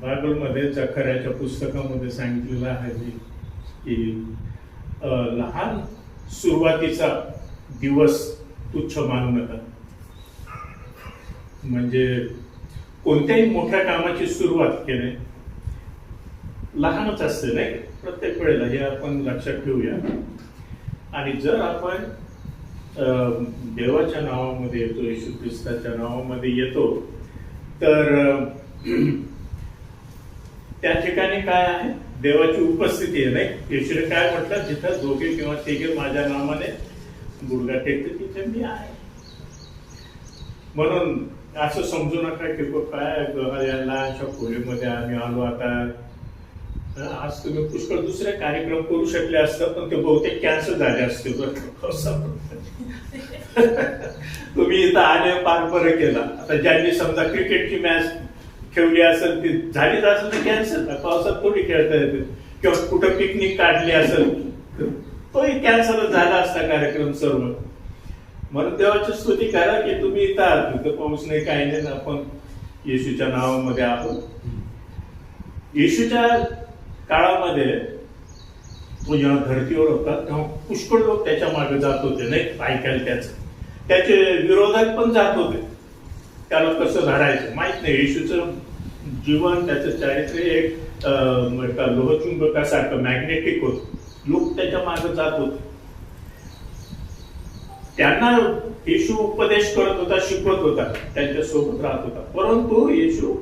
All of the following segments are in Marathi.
बायबलमध्ये जखऱ्याच्या पुस्तकामध्ये सांगितलेलं आहे की लहान सुरुवातीचा दिवस तुच्छ मानू नका म्हणजे कोणत्याही मोठ्या कामाची सुरुवात केली लहानच असते नाही प्रत्येक वेळेला हे आपण लक्षात ठेवूया. आणि जर आपण देवाच्या नावामध्ये येतो येशू ख्रिस्ताच्या नावामध्ये येतो तर त्या ठिकाणी काय आहे? देवाची उपस्थिती आहे नाही? येशूने काय म्हटलं? जिथं दोघे किंवा तिघे माझ्या नावाने गुडगा टेकते तिथे मी आहे. म्हणून असं समजू नका की काय लहानशा खोलीमध्ये आम्ही आलो आता. आज तुम्ही पुष्कळ दुसरे कार्यक्रम करू शकले असतात पण ते बहुतेक कॅन्सल झाले असते हो, तुम्ही इथं आले पार बरं केला. आता ज्यांनी समजा क्रिकेटची मॅच ठेवली असेल ती झालीच असेल तर कॅन्सल पावसात थोडी खेळता येते किंवा कुठं पिकनिक काढली असेल तोही कॅन्सल झाला असता कार्यक्रम सर्व. म्हणून देवाची स्तुती करा की तुम्ही इथं आहात. तिथं पाऊस नाही काही नाही. आपण येशूच्या नावामध्ये आहोत. येशूच्या काळामध्ये तो जेव्हा धर्तीवर होता तेव्हा पुष्कळ लोक त्याच्यामागे जात होते नाही ऐकायला त्याचं. त्याचे विरोधक पण जात होते. त्याला कसं धरायचं? माहीत नाही. येशूचं जीवन त्याचं चारित्र्य एक अं, म्हणजे का लोहचुंबकासारखं मॅग्नेटिक होत. लोक त्याच्यामागे जात होते. त्यांना येशू उपदेश करत होता शिकवत होता त्यांच्यासोबत राहत होता. परंतु येशू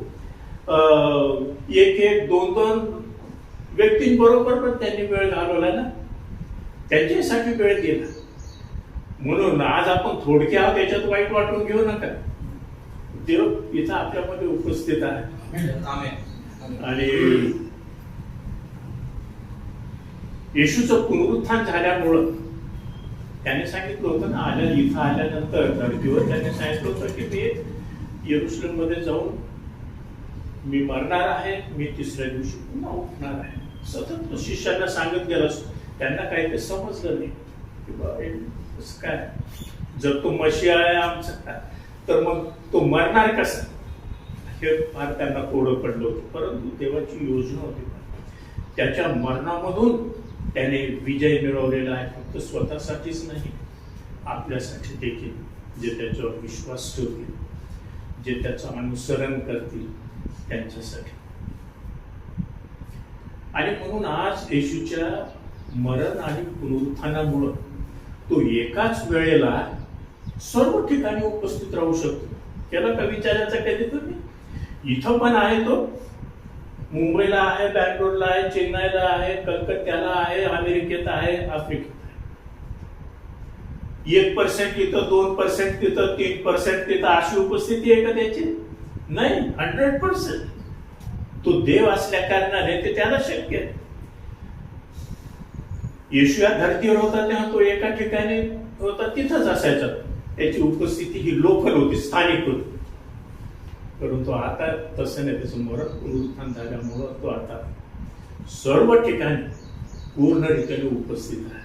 अं, एक एक दोन दोन व्यक्तींबरोबर पण त्यांनी वेळ घालवला ना. त्यांच्यासाठी वेळ दिला. म्हणून आज आपण थोडक्या आहोत त्याच्यात वाईट वाटून घेऊ नका. देव इथं आपल्यामध्ये उपस्थित आहे. आणि येशूचं पुनरुत्थान झाल्यामुळं त्याने सांगितलं होतं ना आल्या इथं आल्यानंतर धर्तीवर त्याने सांगितलं होतं की मी येरुशलेममध्ये जाऊन मी मरणार आहे मी तिसऱ्या दिवशी पुन्हा उठणार आहे. सतत तो शिष्यांना सांगत गेला त्यांना काही ते समजलं नाही. की बाबा काय? जर तो मशी आहे आमचा तर मग तो मरणार कसा? हे फार त्यांना कोडं पडलं होतं. परंतु देवाची योजना होती. त्याच्या मरणामधून त्याने विजय मिळवलेला आहे. फक्त स्वतःसाठीच नाही आपल्यासाठी देखील जे त्याच्यावर विश्वास ठेवतील जे त्याचं अनुसरण करतील त्यांच्यासाठी. आणि म्हणून आज येशूच्या मरण आणि पुनरुत्थानामुळं तो एकाच वेळेला सर्व ठिकाणी उपस्थित राहू शकतो. त्याला का विचारायचा कधी तुम्ही इथं पण आहे तो. मुंबईला आहे बँगलोरला आहे चेन्नईला आहे कलकत्त्याला आहे अमेरिकेत आहे आफ्रिकेत आहे. एक पर्सेंट इथं दोन पर्सेंट तिथं तीन पर्सेंट तिथं अशी उपस्थिती आहे का त्याची? नाही हंड्रेड पर्सेंट तो देव असल्या कारणाने ते त्याला शक्य आहे. येशू या धर्तीवर होता तेव्हा तो एका ठिकाणी होता तिथंच असायचा. त्याची उपस्थिती ही लोकल होती स्थानिक होती. परंतु आता तसं नाही त्याचं मरण पुनरुत्थान झाल्यामुळं तो आता सर्व ठिकाणी पूर्णरित्याने उपस्थित आहे.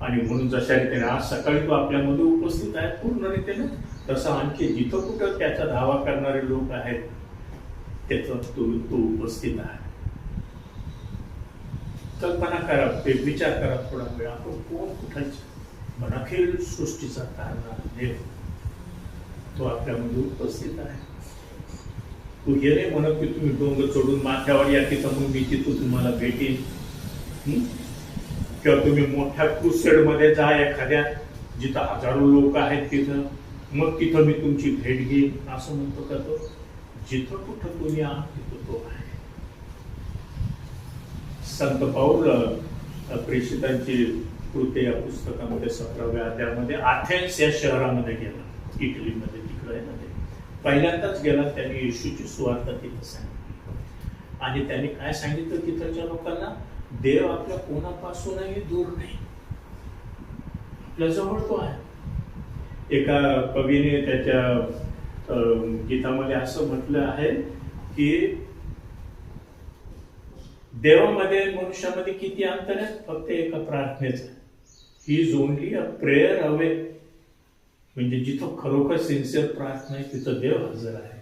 आणि म्हणून जशा रीतीने आज सकाळी तो आपल्यामध्ये उपस्थित आहे पूर्ण रीतीने तसं आणखी जिथं कुठं त्याचा धावा करणारे लोक आहेत त्याचं तो तो उपस्थित आहे. कल्पना करा ते विचार करा थोडा वेळ. आपण कोण कुठाचे पण सृष्टीचा कारण देव तो आपल्यामध्ये उपस्थित आहे. तू हे नाही म्हणत की तुम्ही डोंगर चढून माथ्यावर या तिथं मग मी तिथं तुम्हाला भेटेन. किंवा तुम्ही मोठ्या क्रुसेडमध्ये जा एखाद्या जिथं हजारो लोक आहेत तिथं मग तिथं मी तुमची भेट घेईन. असं म्हणतो का तो? जिथं कुठं तुम्ही आहात तिथं तो आहे. संत पाऊल प्रेषितांची कृते या पुस्तकामध्ये सतराव्या त्यामध्ये अथेन्स या शहरामध्ये गेला इटलीमध्ये. पहिल्यांदाच गेला त्यांनी येशूची सुवार्थ तिथं सांगितली. आणि त्यांनी काय सांगितलं तिथंच्या लोकांना? देव आपल्या कोणापासूनही दूर नाही. आपल्या जवळ तो आहे. एका कवीने त्याच्या अं, गीतामध्ये असं म्हटलं आहे की देवामध्ये मनुष्यामध्ये किती अंतर आहे फक्त एका प्रार्थनेचं. He is only a prayer away म्हणजे जिथं खरोखर सिन्सिअर प्रार्थना आहे तिथं देव हजर आहे.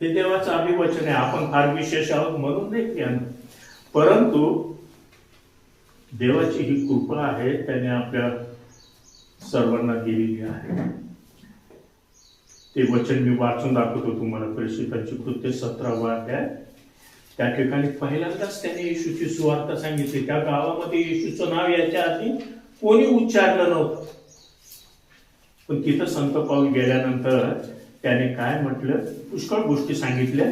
ते देवाचं अभिवचन आहे. आपण फार विशेष आहोत म्हणून नाही की परंतु देवाची ही कृपा आहे त्याने आपल्या सर्वांना दिलेली आहे. ते वचन मी वाचून दाखवतो तुम्हाला. प्रेषितांची कृत्य सतरावा अध्याय त्या ठिकाणी पहिल्यांदाच त्याने येशूची सुवार्ता सांगितली. त्या गावामध्ये येशूचं नाव याच्या आधी कोणी उच्चारलं नव्हतं. पण तिथं संत पाऊल गेल्यानंतर त्याने काय म्हटलं? पुष्कळ गोष्टी सांगितल्या.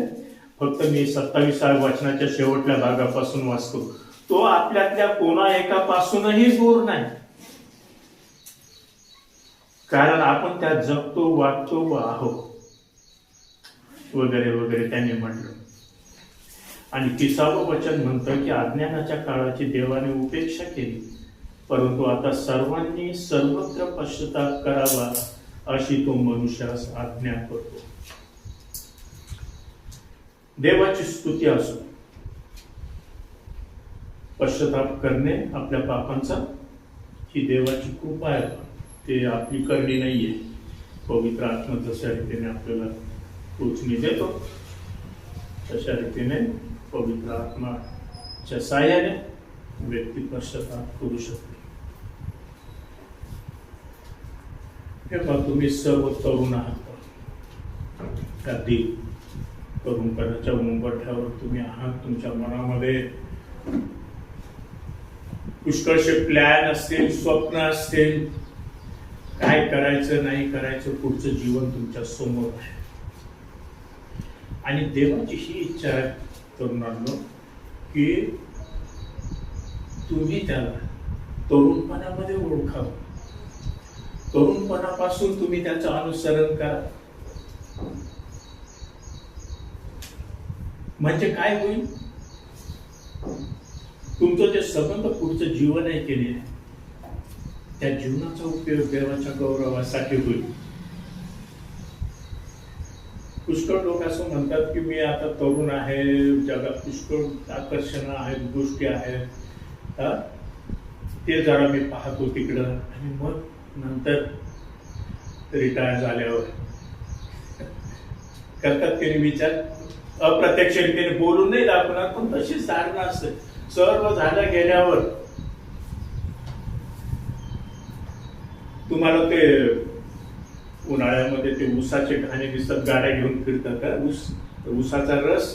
फक्त मी सत्तावीसाव्या वाचनाच्या शेवटल्या भागापासून वाचतो. तो आपल्यातल्या कोणा एकापासूनही दूर नाही. कारण आपण त्यात जगतो वागतो व आहोत. वगैरे वगैरे त्याने म्हटलं. आणि तिसावं वचन म्हणतं की अज्ञानाच्या काळाची देवाने उपेक्षा केली. परंतु आता सर्वांनी सर्वत्र पश्चाताप करावा अशी तो मनुष्यास आज्ञा करतो. देवाची स्तुती असो. पश्चाताप करणे आपल्या पापांचा ही देवाची कृपा आहे. ते आपली करणी नाहीये. पवित्र आत्मा जशा रीतीने आपल्याला टोचणी देतो तशा रीतीने पवित्र आत्माच्या साह्याने व्यक्ती पश्चाताप करू शकते. हे पहा तुम्ही सर्व तरुण आहात. अगदी तरुणपणाच्या मुंबठ्यावर तुम्ही आहात. तुमच्या मनामध्ये पुष्कळशे प्लॅन असतील स्वप्न असतील. काय करायचं नाही करायचं पुढचं जीवन तुमच्यासमोर आहे. आणि देवाची ही इच्छा आहे तरुणांनो की तुम्ही त्याला तरुणपणामध्ये ओळखावं. तरुणपणापासून तुम्ही त्याचं अनुसरण करा. म्हणजे काय होईल? तुमचं जे संबंध पुढचं जीवन आहे केले त्या जीवनाचा उपयोग देवाच्या गौरवासाठी होईल. पुष्कळ लोक असं म्हणतात की मी आता तरुण आहे जगात पुष्कळ आकर्षण आहेत गोष्टी आहेत. ते जरा मी पाहतो तिकडं. आणि मग नंतर रिटायर झाल्यावर. करतात त्यांनी विचार. अप्रत्यक्ष रीतीने बोलून नाही दाखवणार पण तशीच धारणा असते. सर्व झालं गेल्यावर तुम्हाला ते उन्हाळ्यामध्ये ते ऊसाचे घाणे दिसतात गाड्या घेऊन फिरतात का? ऊस ऊसाचा रस?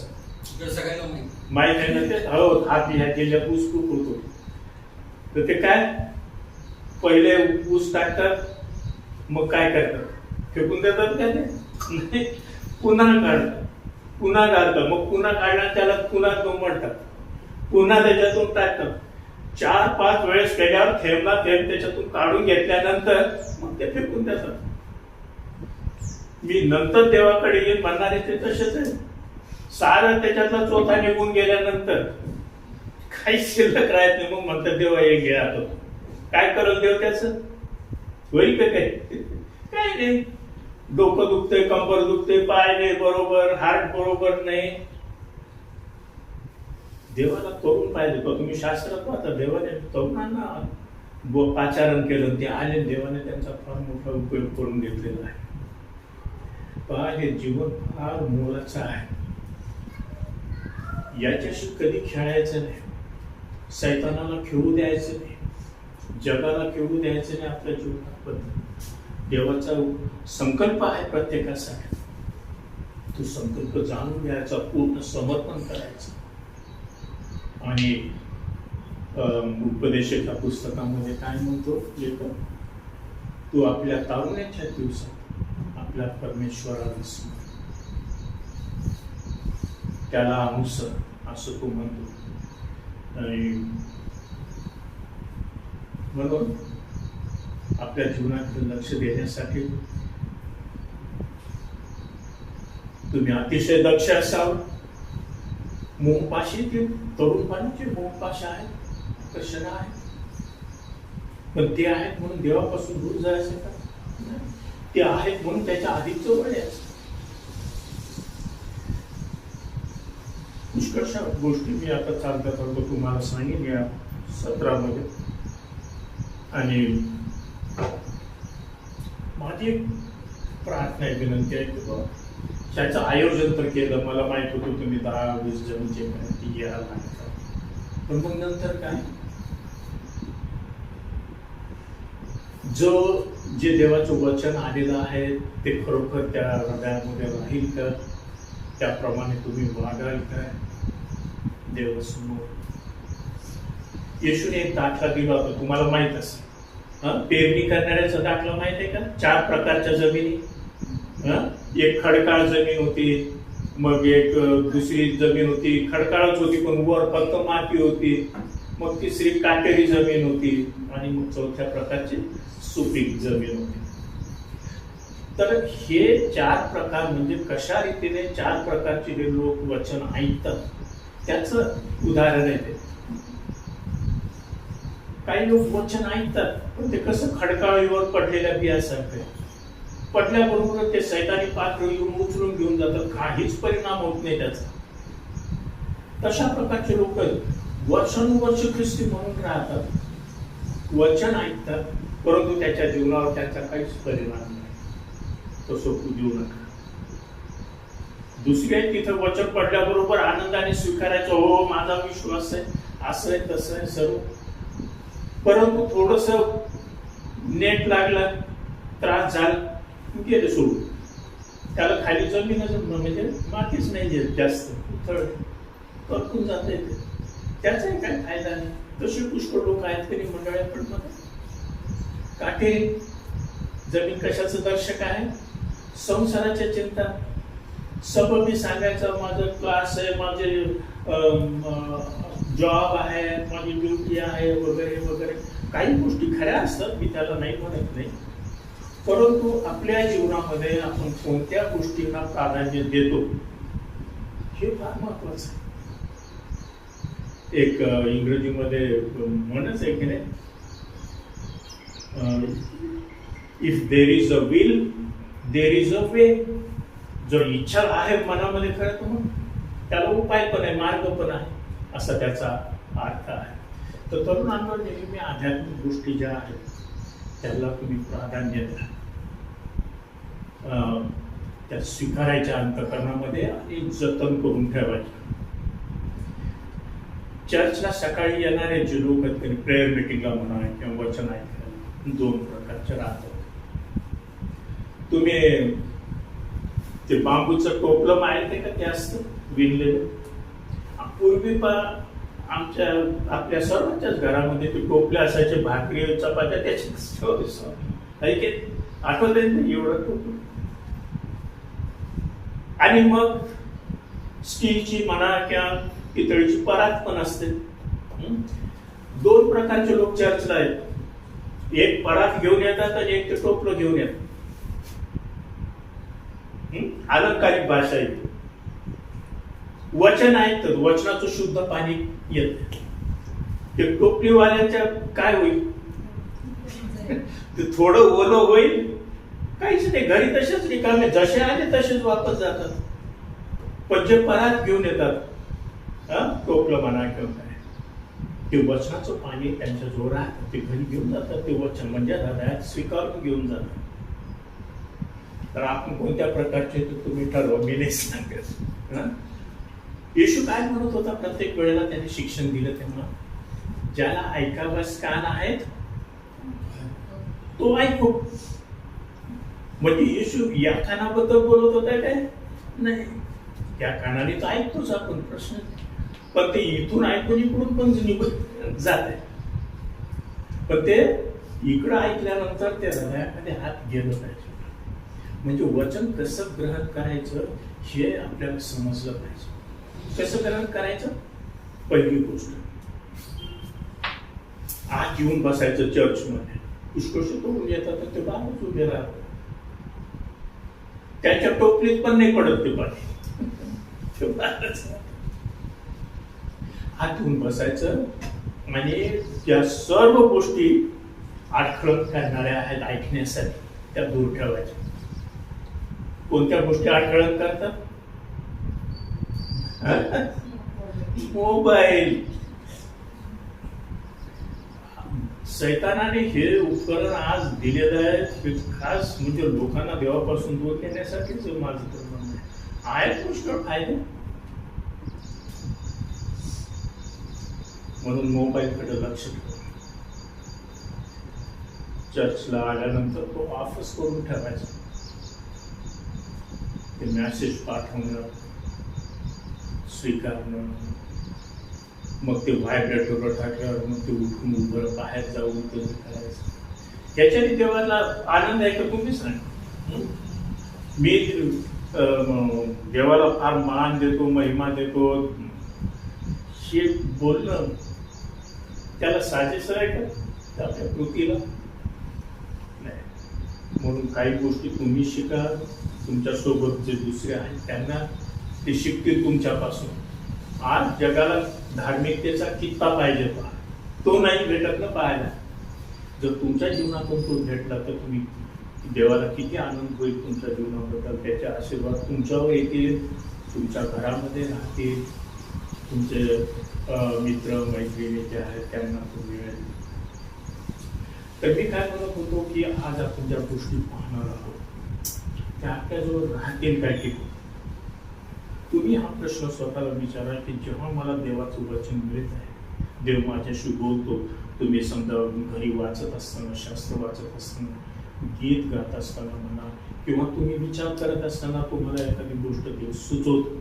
इकडे सगळ्यांना माहिती. माहीत आहे ना ते? हो हात ह्या जिल्ह्यात ऊस खूप होतो. तर ते काय? पहिले ऊस टाकतात मग काय करतात? फेकून देतात त्याने पुन्हा काढतात. पुन्हा घालतात मग पुन्हा काढणार त्याला पुन्हा दुमडतात पुन्हा त्याच्यातून टाकतात. चार पाच वेळेस केल्यावर थेंबला थेंब त्याच्यातून काढून घेतल्यानंतर मग ते फेकून देतात. मी नंतर देवाकडे येईन म्हणणारे ते तसेच आहे सारं त्याच्यातला चोथा निघून गेल्यानंतर काही शिल्लक राहत नाही. मग म्हणतात देवा हे घे आता. काय करल देव त्याच? होईल का काय काय नाही. डोकं दुखतंय कंबर दुखते पाय नाही बरोबर हार्ट बरोबर नाही. देवाला तरुण पाहिजे बघ तुम्ही शास्त्रात पाहता देवाने तरुणांना पाचारण केलं ते आले देवाने त्यांचा फार मोठा उपयोग करून घेतलेला आहे. पहा हे जीवन फार मोलाचं आहे. याच्याशी कधी खेळायचं नाही. सैतानाला खेळू द्यायचं नाही. जगाला खेळू द्यायचं नाही आपल्या जीवनात पण? देवाचा संकल्प आहे प्रत्येकासाठी. तो संकल्प जाणून घ्यायचा पूर्ण समर्पण करायचं. आणि अं, उपदेशाच्या पुस्तकामध्ये काय म्हणतो लेखक? तू आपल्या तारुण्याच्या दिवसात आपल्या परमेश्वराला स्मर त्याला अनुसर असं तो म्हणतो. आणि म्हणून आपल्या जीवनाकडे लक्ष देण्यासाठी तुम्ही अतिशय दक्ष असाल. मोहपाशी ते तरुणपणाचे मोहपाश आहे आकर्षण आहे पण ते आहेत म्हणून देवापासून दूर जायचं का? ते आहेत म्हणून त्याच्या आधीच जवळ पुष्कळशा गोष्टी मी आता चालता करतो तुम्हाला सांगेन या सत्रामध्ये. आणि माझी एक प्रार्थना आहे विनंती आहे की बाबा त्याचं आयोजन तर केलं मला माहीत होतं तुम्ही दहा वीस जण जे काय पण मग नंतर काय? जो जे देवाचं वचन आलेलं आहे ते खरोखर त्या हृदयामध्ये राहील का? त्याप्रमाणे तुम्ही वागाल काय देवासमोर येशून एक दाखला दिला होता तुम्हाला माहीत असेल. पेरणी करणाऱ्याचा दाखला माहीत आहे का? चार प्रकारच्या जमिनी. एक खडकाळ जमीन होती मग एक दुसरी जमीन होती खडकाळच होती पण वर फक्त माती होती. मग तिसरी काटेरी जमीन होती आणि मग चौथ्या प्रकारची सुपीक जमीन होती. तर हे चार प्रकार म्हणजे कशा रीतीने चार प्रकारचे हे लोक वचन ऐकतात त्याचं उदाहरण आहे ते. काही लोक वचन ऐकतात पण ते कसं खडकाळीवर पडलेल्या बियासारखं पडल्याबरोबर ते सैतानी पात्र येऊन उचलून घेऊन जातात काहीच परिणाम होत नाही त्याचा. तशा प्रकारचे लोक वर्षानुवर्ष ख्रिस्ती म्हणून राहतात. वचन ऐकतात परंतु त्याच्या जीवनावर त्याचा काहीच परिणाम नाही. तसं देऊ नका. दुसरी आहे तिथं वचन पडल्याबरोबर आनंदाने स्वीकारायचं हो माझा विश्वास आहे असं आहे तसं आहे सर्व परंतु थोडस नेट लागला त्रास झाला गेले सोडून. त्याला खाली जमीनच म्हणजे मातीच नाही जास्त थळ परतून जात येते त्याचाही काय फायदा नाही. तसे पुष्कळ लोक आहेत तरी मंडळात पण मध्ये काटेरी जमीन कशाचं दर्शक आहे? संसाराच्या चिंता. सब मी सांगायचं माझं क्लास आहे माझे जॉब आहे माझी ड्युटी आहे वगैरे वगैरे. काही गोष्टी खऱ्या असतात मी त्याला नाही म्हणत नाही. परंतु आपल्या जीवनामध्ये आपण कोणत्या गोष्टींना प्राधान्य देतो हे फार महत्वाचं आहे. एक इंग्रजीमध्ये म्हणच आहे की नाही? If there is a will there is a way जर इच्छा आहे मनामध्ये खरं तर मग त्याला उपाय पण आहे मार्ग पण आहे. असा त्याचा अर्थ आहे. तर तरुणांवर नेहमी आध्यात्मिक गोष्टी ज्या आहेत त्याला तुम्ही प्राधान्य द्या. त्या स्वीकारायच्या अंतकरणामध्ये आणि जतन करून ठेवायच्या चर्चला सकाळी येणारे जे लोक आहेत त्यांनी प्रेयर मिटिंगला म्हणा किंवा वचन ऐकायला दोन प्रकारचे राहतात. तुम्ही ते बांबूचं टोपलं माहिती का? ते असतं विणलेलं. पूर्वी पा आमच्या आपल्या सर्वांच्याच घरामध्ये ते टोपले असायचे भाकरी चपात्या त्याचे ऐके आठवत एवढं टोप आणि मग स्टीलची म्हणा किंवा पितळीची परात पण असते. दोन प्रकारचे लोक चर्चला आहेत. एक परात घेऊन येतात आणि एक ते टोपलं घेऊन येतात. अलंकारिक भाषा येते वचन ऐकतात वचनाचं शुद्ध पाणी येत ते टोपलीवाल्यांच्या काय होईल? ते थोडं ओलं होईल. काहीच नाही घरी तसेच रिकामे जसे आले तसेच वापस जातात. पण जे परात घेऊन येतात. हा? टोपलं म्हणा किंवा काय. ते वचनाचं पाणी त्यांच्या जोरात ते घरी घेऊन जातात. ते वचन म्हणजे हृदयात स्वीकारून घेऊन जातात. तर आपण कोणत्या प्रकारचे तुम्ही ठरवा मी नाही सांगत. हा? येशू काय म्हणत होता? प्रत्येक वेळेला त्याने शिक्षण दिलं तेव्हा. ज्याला ऐकावयास कान आहेत तो ऐकू. म्हणजे येशू या कानाबद्दल बोलत होता काय? नाही. त्या कानाने तर ऐकतोच आपण प्रश्न पण ते इथून ऐकून इकडून पण निघून जाते. पण ते इकडं ऐकल्यानंतर ते हृदयामध्ये हात गेलं पाहिजे. म्हणजे वचन कसं ग्रहण करायचं हे आपल्याला समजलं पाहिजे. कसं करायचं? पहिली गोष्ट. आज येऊन बसायचं चर्चमध्ये. पुष्कळ होऊन येतात तर ते बाहेरच उभे राहतात. त्याच्या टोपलीत पण नाही पडत ते पाणी. हात येऊन बसायचं म्हणजे त्या सर्व गोष्टी अडखळत करणाऱ्या आहेत ऐकण्यासाठी. त्या दूर ठेवायच्या. कोणत्या गोष्टी अडखळत करतात? मोबाईल. सैतानाने हे उपकरण आज दिलेलं आहे. खास म्हणजे लोकांना देवापासून दूर करण्यासाठीच माझं तर म्हणणं आहे. आहेत पुष्कळ फायदे म्हणून मोबाईलकडे लक्ष ठेवा. चर्चला आल्यानंतर तो ऑफच करून ठेवायचा. ते मॅसेज पाठवणं स्वीकारणं. मग ते व्हायब्रेटरवर टाकल्यावर मग ते उठून उभं बाहेर जाऊन ते करायचं. त्याच्याने देवाला आनंद आहे का तुम्हीच नाही? मी देवाला फार मान देतो महिमा देतो. हे बोलणं त्याला साजेस आहे का? त्या आपल्या कृतीला? नाही. म्हणून काही गोष्टी तुम्ही शिका. तुमच्यासोबत जे दुसरे आहेत त्यांना ते शिकतील तुमच्यापासून. आज जगाला धार्मिकतेचा कित्ता पाहिजे पहा तो नाही भेटत ना पाहायला. जर तुमच्या जीवनातून तो भेटला तर तुम्ही देवाला किती आनंद होईल तुमच्या जीवनाबद्दल. त्याचे आशीर्वाद तुमच्यावर येतील. तुमच्या घरामध्ये राहतील. तुमचे मित्र मैत्रिणी जे आहेत त्यांना तो मिळेल. तर मी काय म्हणत होतो की आज आपण ज्या गोष्टी पाहणार आहोत त्या आपल्याजवळ राहतील काय टिकून तुम्ही हा प्रश्न स्वतःला विचारा की जेव्हा मला देवाचं वचन मिळत आहे देव माझ्याशी बोलतो तुम्ही समजा घरी वाचत असताना शास्त्र वाचत असताना गीत गात असताना म्हणा किंवा तुम्ही विचार करत असताना तुम्हाला एखादी गोष्ट देव सुचवतो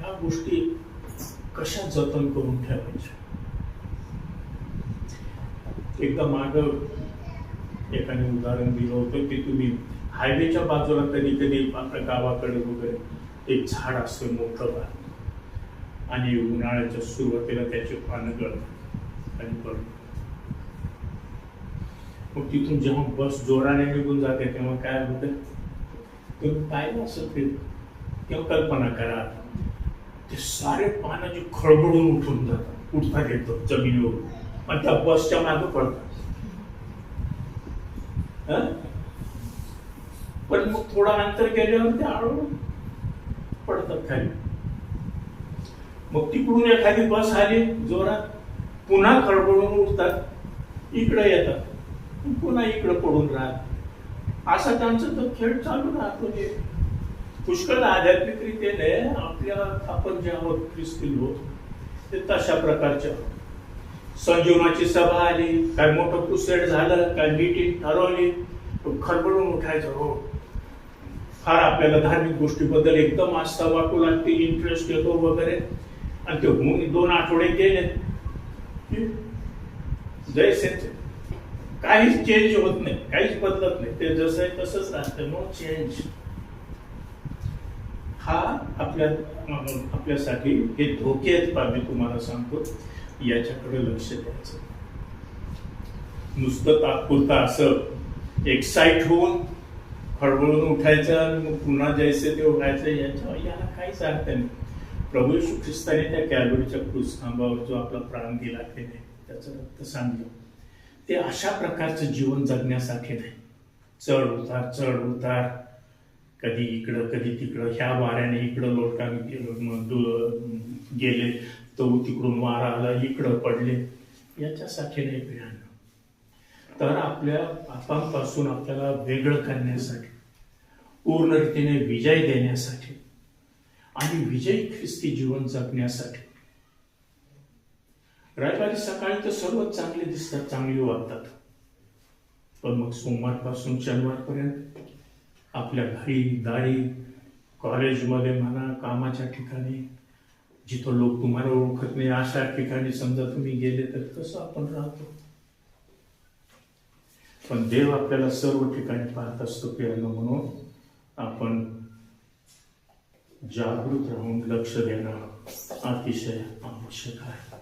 ह्या गोष्टी कशा जतन करून ठेवायच्या? एकदा माग एकाने उदाहरण दिलं होतं की तुम्ही हायवेच्या बाजूला कधी कधी आपल्या गावाकडे वगैरे एक झाड असतं मोठं झाड आणि उन्हाळ्याच्या सुरुवातीला त्याचे पानं गळतात. आणि पडतात मग तिथून जेव्हा बस जोराने निघून जाते तेव्हा काय होतं? ते पाहिलं असं ते. तेव्हा कल्पना करा. ते सारे पानं जे खळबळून उठून जातात. उठतात येतं जमिनीवर. आणि त्या बसच्या मागे पडतात. पण मग थोडा अंतर गेल्यावर ते आळून पडतात खाली. मग तिकडून एखादी बस आली जोरात पुन्हा खडबडून उठतात इकडे येतात पुन्हा इकडे पडून राहत असा त्यांचा तर खेळ चालू राहतो जे पुष्कळ आध्यात्मिकरित्याने आपल्या आपण जे आहोत ख्रिस्ती लोक ते तशा प्रकारचे आहोत. संजीवनाची सभा आली काय मोठं कुसेड झालं काय मीटिंग ठरवली खडबडून उठायचं हो. फार आपल्याला धार्मिक गोष्टीबद्दल एकदम आस्था वाटू लागते इंटरेस्ट येतो वगैरे. आणि ते होऊन दोन आठवडे गेले. जय काहीच चेंज होत नाही काहीच बदलत नाही. ते जसं आहे तसंच राहतं. नो चेंज हा आपल्या आपल्यासाठी हे धोके आहेत पहा मी तुम्हाला सांगतो. याच्याकडे लक्ष द्यायचं. नुसतं तात्पुरतं असं एक्साइट होऊन हळबळून उठायचं मग पुन्हा जैसे ते उठायचं याच्या याला काहीच अर्थ नाही. प्रभू येशू ख्रिस्ताने त्या कॅलवरीच्या क्रूजखांबावर जो आपला प्राण दिला त्याने नाही. त्याचं रक्त सांगलं ते अशा प्रकारचं जीवन जगण्यासाठी नाही. चढ उतार चढ उतार. कधी इकडं कधी तिकडं. ह्या वाऱ्याने इकडं लोटका गेले तो तिकडून वारा आला इकडं पडले. याच्यासाठी नाही पिढ्यानं. तर आपल्या पापांपासून आपल्याला वेगळं करण्यासाठी पूर्ण रीतीने विजय देण्यासाठी आणि विजयी ख्रिस्ती जीवन जगण्यासाठी. रविवारी सकाळी तर सर्वच चांगले दिसतात चांगली वागतात. पण मग सोमवारपासून शनिवारपर्यंत आपल्या घरी दारी कॉलेजमध्ये म्हणा कामाच्या ठिकाणी जिथं लोक तुम्हाला ओळखत नाही अशा ठिकाणी समजा तुम्ही गेले तर कसं आपण राहतो? पण देव आपल्याला सर्व ठिकाणी पाहत असतो प्रियानं म्हणून. आपण जागृत राहून लक्ष देणं अतिशय आवश्यक आहे.